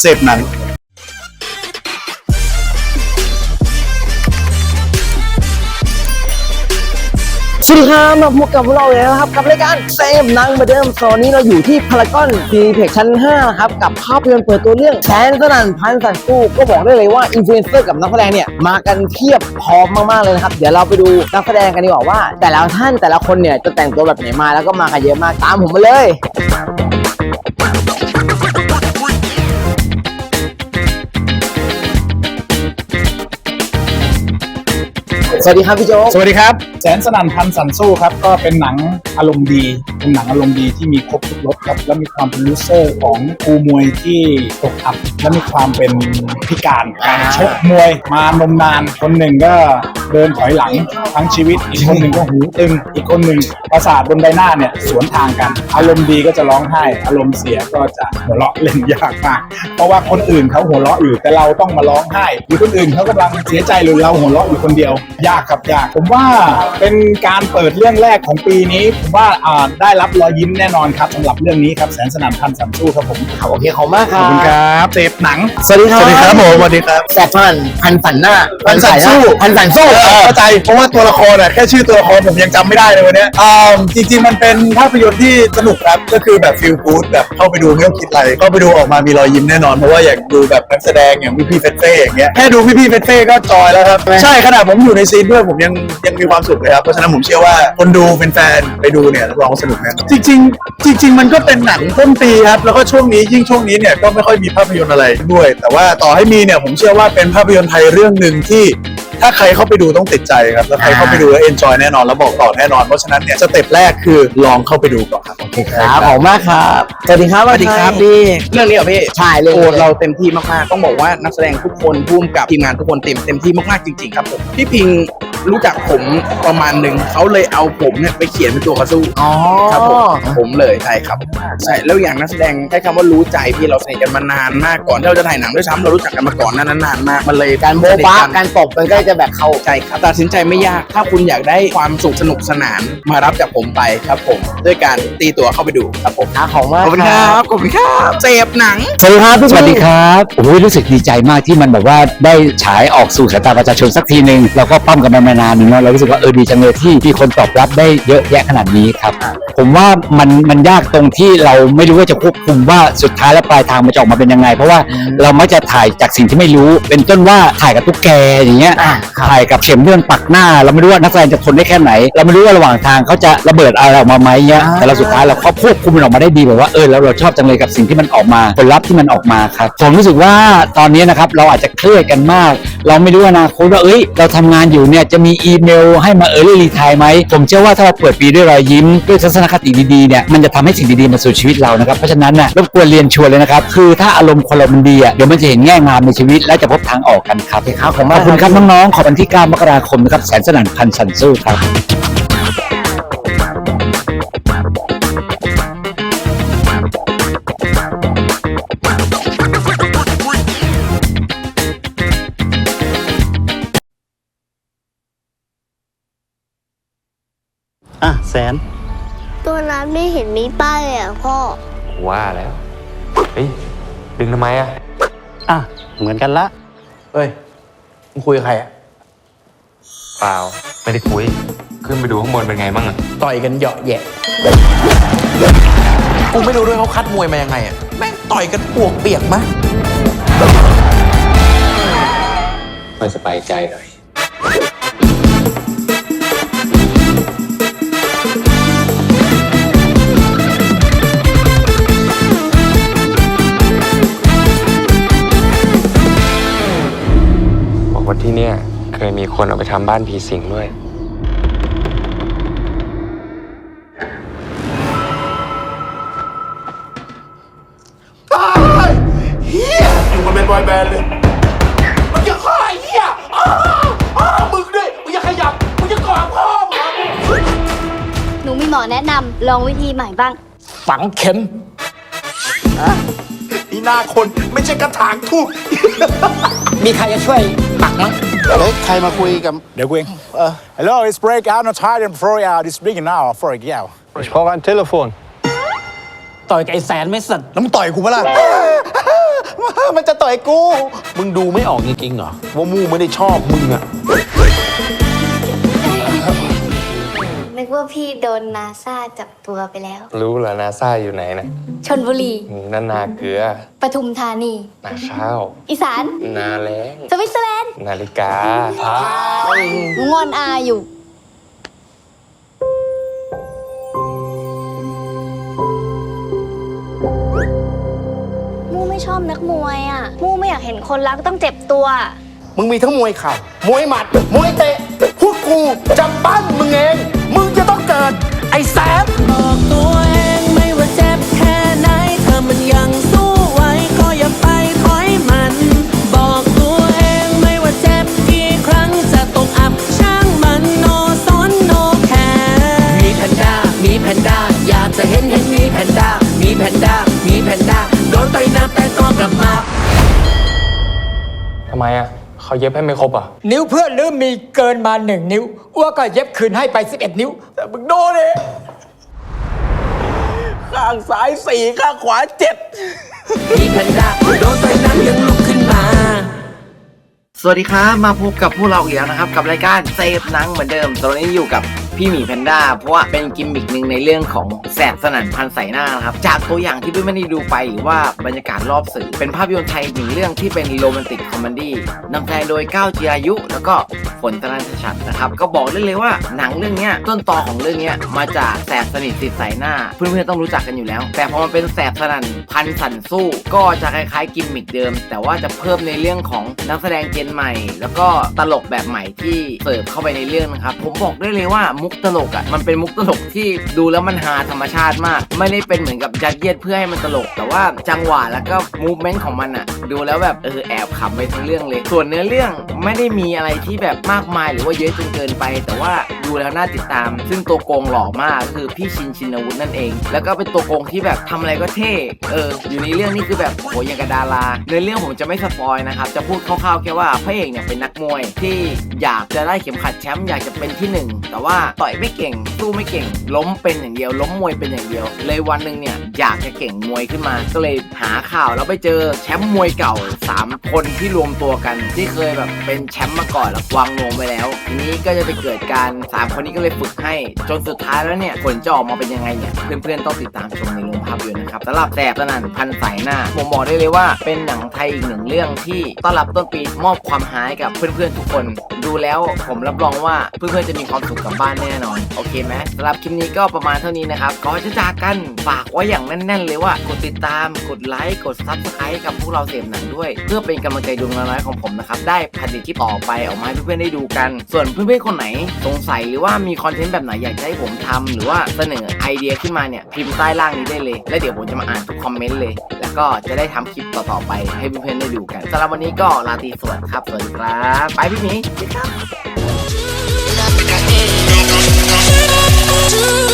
เสพหนังสวัสดีครับมาพบกับพวกเราเลยนะครับ กับรายการเซฟนังเหมือนเดิมตอนนี้เราอยู่ที่พารากอนซีเพกชั้น5นะครับกับภาพยนตร์เปิดตัวเรื่องแสนสนั่นพันสันสู้ก็บอกได้เลยว่าอินฟลูเอนเซอร์กับนักแสดงเนี่ยมากันเพียบพร้อมมากๆเลยนะครับ เดี๋ยวเราไปดูนักแสดงกันดีกว่าว่า แต่ละท่านแต่ละคนเนี่ยจะแต่งตัวแบบไหนมาแล้วก็มากันเยอะมากตามผมมาเลย สวัสดีครับพี่โจ๊กสวัสดีครับ แสนสนั่นพันสันสู้ครับ ก็เป็นหนังอารมณ์ดี เป็นหนังอารมณ์ดีที่มีครบทุกรสครับ และมีความเป็นลูเซอร์ของครูมวยที่ตกอับ และมีความเป็นพิการการชกมวยมานมนาน คนหนึ่งก็ เดินถอยหลังทั้งชีวิต อีกคนหนึ่งก็หูตึง อีกคนหนึ่งประสาทบนใบหน้าเนี่ยสวนทางกัน อารมณ์ดีก็จะร้องไห้ อารมณ์เสียก็จะหัวเราะเล่นยากมากเพราะว่าคนอื่นเขาหัวเราะอยู่แต่เราต้องมาร้องไห้หรือคนอื่นเขากำลังเสียใจหรือเราหัวเราะอยู่คนเดียว ยากครับยาก ผมว่าเป็นการเปิดเรื่องแรกของปีนี้ผมว่าอ่าได้รับรอยยิ้มแน่นอนครับสำหรับเรื่องนี้ครับแสนสนั่นพันสันสู้ครับผมโอเคขอบคุณมากคขรัอบบคุณครับเสพหนังสวัสดีครับสวัสดีครับผมสวัสดีครับแสบพันพันสันหน้าพันสันสู้พันสันสู้เออเข้าใจเพราะว่าตัวละครอะแค่ชื่อตัวละครผมยังจำไม่ได้เลยวันเนี้ยอ่าจริง ๆ มันเป็นภาพยนตร์ที่สนุกครับก็คือแบบฟิลกู๊ดแบบเข้าไปดูไม่ต้องคิดอะไรเข้าไปดูออกมามีรอยยิ้มแน่นอนเพราะว่าอยากดูแบบนักแสดงอย่างพี่พี่ๆเฟสเฟ่อย่างเงี้ยแค่ดูพี่พี่ๆเฟสเฟ่ก็จอยแล้วครับใช่ขนาดผมอยู่ในซีนด้วยผมยังยังมีความสุขเลยครับเพราะฉะนั้นผมเชื่อว่าคนดูเป็นแฟนไปดูเนี่ยรับรองว่าสนุกแน่นอนจริง ๆ จริง ๆ มันก็เป็นหนังต้นปีครับแล้วก็ช่วงนี้ยิ่งช่วงนี้เนี่ยก็ไม่ค่อยมีภาพยนตร์อะไรด้วย แต่ว่าต่อให้มีเนี่ยผมเชื่อว่าเป็นภาพยนตร์ไทยเรื่องหนึ่งที่ ถ้าใครเข้าไปดูต้องติดใจครับแล้วใครเข้าไปดูแล้วเอนจอยแน่นอนแล้วบอกต่อแน่นอนเพราะฉะนั้นเนี่ยสเต็ปแรกคือลองเข้าไปดูก่อนครับ โอเคครับขอบคุณมากครับสวัสดีครับสวัสดีครับพี่ เรื่องนี้เหรอพี่ใช่เลย โอ้เราเต็มที่มากๆต้องบอกว่านักแสดงทุกคนพุ่มกับทีมงานทุกคนเต็มเต็มที่มากๆจริงๆครับผมพี่พิงรู้จักผมประมาณหนึ่งเขาเลยเอาผมเนี่ยไปเขียนเป็นตัวกระสู้อ๋อครับผมผมเลยใช่ครับใช่แล้วอย่างนักแสดงใช้คำว่ารู้ใจพี่เราสนิทกันมานานมากก่อนที่เราจะถ่ายหนังด้วยซ้ำเรารู้จักกันมาก่อนนั้นนานมากมันเลยการโบ๊ะบ้าสนิทนการตบมันก็จะแบบเข้าใช่ครับตัดสินใจไม่ยาก ถ้าคุณอยากได้ความสุขสนุกสนานมารับจากผมไปครับผม ด้วยการตีตัวเข้าไปดูครับผมอะขอบคุณมากขอบคุณครับขอบคุณครับเสพหนัง สวัสดีครับพี่สวัสดีครับโอ้ยรู้สึกดีใจมากที่มันแบบว่าได้ฉายออกสู่สายตาประชาชนสักทีหนึ่งเราก็ปั้มกันมามานานหนึ่งเนาะเรารู้สึกว่าเออดีจังเลยที่มีคนตอบรับได้เยอะแยะขนาดนี้ครับ ผมว่ามันมันยากตรงที่เราไม่รู้ว่าจะควบคุมว่าสุดท้ายแล้วปลายทางมันจะออกมาเป็นยังไง เพราะว่าเรามักจะถ่ายจากสิ่งที่ไม่รู้เป็นต้นว่าถ่ายกับตุ๊กแกอย่างเงี้ยอะครับถ่ายกับเข็มเลื่อนปักหน้า เราไม่รู้ว่านักแสดงจะทนได้แค่ไหน เราไม่รู้ว่าระหว่างทางเขาจะระเบิดอะไรออกมาไหมเงี้ยแต่เราสุดท้ายเราเขาควบคุมมันออกมาได้ดีแบบว่าเออแล้วเราชอบจังเลยกับสิ่งที่มันออกมาผลลัพธ์ที่มันออกมาครับผมรู้สึกว่าตอนนี้นะครับเราอาจจะเครียดกันมากเราไม่รู้อนาคตว่าเอ้ย เราทำงานอยู่เนี่ยจะมีอีเมลให้มาเออร์ลี่รีทายไหม ผมเชื่อว่าถ้าเราเปิดปีด้วยรอยยิ้ม ด้วยทัศนคติดีๆเนี่ยมันจะทำให้สิ่งดีๆมาสู่ชีวิตเรานะครับ เพราะฉะนั้นน่ะรบกวนเรียนชวนเลยนะครับ คือถ้าอารมณ์คนเรามันดีอะเดี๋ยวมันจะเห็นแง่งามในชีวิต และจะพบทางออกกันครับครับขอบคุณขมาอกบคุณครับน้องๆขอบวันที่ 9 มกราคมนะครับแสนสนั่นพันสันสู้ครับ แสน ตัวนั้นไม่เห็นมีป้ายเลยอะพ่อ ว่าแล้ว เฮ้ย ดึงทำไมอะอะ เหมือนกันละเฮ้ยมึงคุยกับใครอะเปล่า ไม่ได้คุย ขึ้นไปดูข้างบนเป็นไงบ้างอะต่อยกันเหยาะแหยะกูไม่รู้ด้วยเขาคัดมวยมายังไงอะแม่งต่อยกันปวกเปียกมะไม่สบายใจหน่อย ว่าที่เนี่ยเคยมีคนเอาไปทำบ้านผีสิงด้วยอยู่กันเป็นบอยแบนด์เลยมึงจะฆ่าไอ้เหี้ยอ้าวอ้าวมึงด้วยมึงจะขยับมึงจะก่อพ่อมึงเหรอ หนูมีหมอแนะนำลองวิธีใหม่บ้าง ฝังเข็ม นี่หน้าคน ไม่ใช่กระถางทูบ มีใครจะช่วยปักมั้งเฮ้ยใครมาคุยกับ เดี๋ยวกูเอง Hello it's break out not tired and throw out it's big now for a yell Ich brauche ein Telefon ต่อยกับไอ้แสนไม่สัตว์แล้วมึงต่อยกูปะล่ะ มันจะต่อยกู มึงดูไม่ออกจริงๆเหรอ ว่ามู่ไม่ได้ชอบมึงอะ นึกว่าพี่โดนนาซาจับตัวไปแล้ว รู้เหรอนาซาอยู่ไหนนะชนบุรีนานาเกลือปทุมธานี นาข้าว อีสาน นาแรงสวิตเซอร์แลนด์ นาฬิกาหนูงอนอาอยู่มู่ไม่ชอบนักมวยอะ มู่ไม่อยากเห็นคนรักต้องเจ็บตัว มึงมีทั้งมวยเข่ามวยหมัด มวยเตะ พวกกูจำปั้นมึงเองมึงจะต้อง อะเขาเย็บให้ไม่ครบอะ นิ้วเพื่อนลืมมีเกินมาหนึ่งนิ้วอ้วก็เย็บคืนให้ไป 11 นิ้ว แต่มึงโดนเลยข้างซ้ายสี่ข้างขวาเจ็ดมีแพนด้าโดนต่อยน้ำยังลุกขึ้นมา สวัสดีครับ มาพบกับพวกเราอีกแล้วนะครับ กับรายการเซฟหนังเหมือนเดิม ตอนนี้อยู่กับ พี่หมีแพนด้าเพราะว่าเป็นกิมมิกหนึ่งในเรื่องของแสบสนั่นพันใส่หน้านะครับ จากตัวอย่างที่พี่ไม่ได้ดูไปหรือว่าบรรยากาศรอบสื่อ เป็นภาพยนตร์ไทยหนึ่งเรื่องที่เป็นโรแมนติกคอมเมดี้นำแสดงโดยก้าวจิรายุ แล้วก็ฝนตนันทชัดนะครับก็บอกได้เลยว่าหนังเรื่องนี้ต้นตอของเรื่องนี้มาจากแสบสนิทติดใส่หน้า เพื่อนๆต้องรู้จักกันอยู่แล้ว แต่พอมันเป็นแสบสนั่นพันสันสู้ ก็จะคล้ายๆกิมมิกเดิม แต่ว่าจะเพิ่มในเรื่องของนักแสดงเจนใหม่ แล้วก็ตลกแบบใหม่ที่เสิร์ฟเข้าไปในเรื่องนะครับผมบอกได้เลยว่ามุกตลกอะมันเป็นมุกตลกที่ดูแล้วมันฮาธรรมชาติมาก ไม่ได้เป็นเหมือนกับยัดเยียดเพื่อให้มันตลก แต่ว่าจังหวะแล้วก็มูฟเมนต์ของมันอะ ดูแล้วแบบเออแอบขำไปทั้งเรื่องเลย ส่วนเนื้อเรื่องไม่ได้มีอะไรที่แบบมากมายหรือว่าเยอะจนเกินไป แต่ว่าดูแล้วน่าติดตาม ซึ่งตัวโกงหล่อมากคือพี่ชินชินวุฒินั่นเอง แล้วก็เป็นตัวโกงที่แบบทำอะไรก็เท่เอออยู่ในเรื่องนี้คือแบบโหย่างกับดาราในเรื่องผมจะไม่สปอยนะครับจะพูดคร่าวๆแค่ว่าพระเอกเนี่ยเป็นนักมวยที่อยากจะได้เข็มขัดแชมป์อยากจะเป็นที่หนึ่งแต่ว่าต่อยไม่เก่งสู้ไม่เก่ง ล้มเป็นอย่างเดียว ล้มมวยเป็นอย่างเดียว เลยวันหนึ่งเนี่ยอยากจะเก่งมวยขึ้นมา ก็เลยหาข่าวแล้วไปเจอแชมป์มวยเก่า 3 คนที่รวมตัวกัน ที่เคยแบบเป็นแชมป์มาก่อนแล้ววางนวมไปแล้ว ทีนี้ก็จะไปเกิดการสามคนนี้ก็เลยฝึกให้ จนสุดท้ายแล้วเนี่ยผลจะออกมาเป็นยังไงเนี่ยเพื่อนๆต้องติดตามชมในโรงภาพยนตร์นะครับสำหรับแสบสนั่นพันสายหน้าผมบอกได้เลยว่าเป็นหนังไทยอีกหนึ่งเรื่องที่ต้อนรับต้นปีมอบความหายกับเพื่อนๆทุกคน ดูแล้วผมรับรองว่าเพื่อนๆจะมีความสุขกับบ้านแน่นอนโอเคไหมสำหรับคลิปนี้ก็ประมาณเท่านี้นะครับก่อจะจากกันฝากไว้อย่างแน่น ๆ เลยว่ากดติดตามกดไลค์กดซับสไครต์กับพวกเราเสพหนังด้วย เพื่อเป็นกำลังใจดวงน้อยของผมนะครับได้ผลิตคลิปต่อไปออกมาให้เพื่อนๆได้ดูกัน ส่วนเพื่อนๆคนไหนสงสัยหรือว่ามีคอนเทนต์แบบไหนอยากให้ผมทำหรือว่าเสนอไอเดียขึ้นมาเนี่ยพิมพ์ใต้ล่างนี้ได้เลย แล้วเดี๋ยวผมจะมาอ่านทุกคอมเมนต์เลย แล้วก็จะได้ทำคลิปต่อๆไปให้เพื่อนๆได้ดูกันสำหรับวันนี้ก็ลาตีสวัสดีครับสวัสดีครับไปพี่หมีสวัสดีครับ Do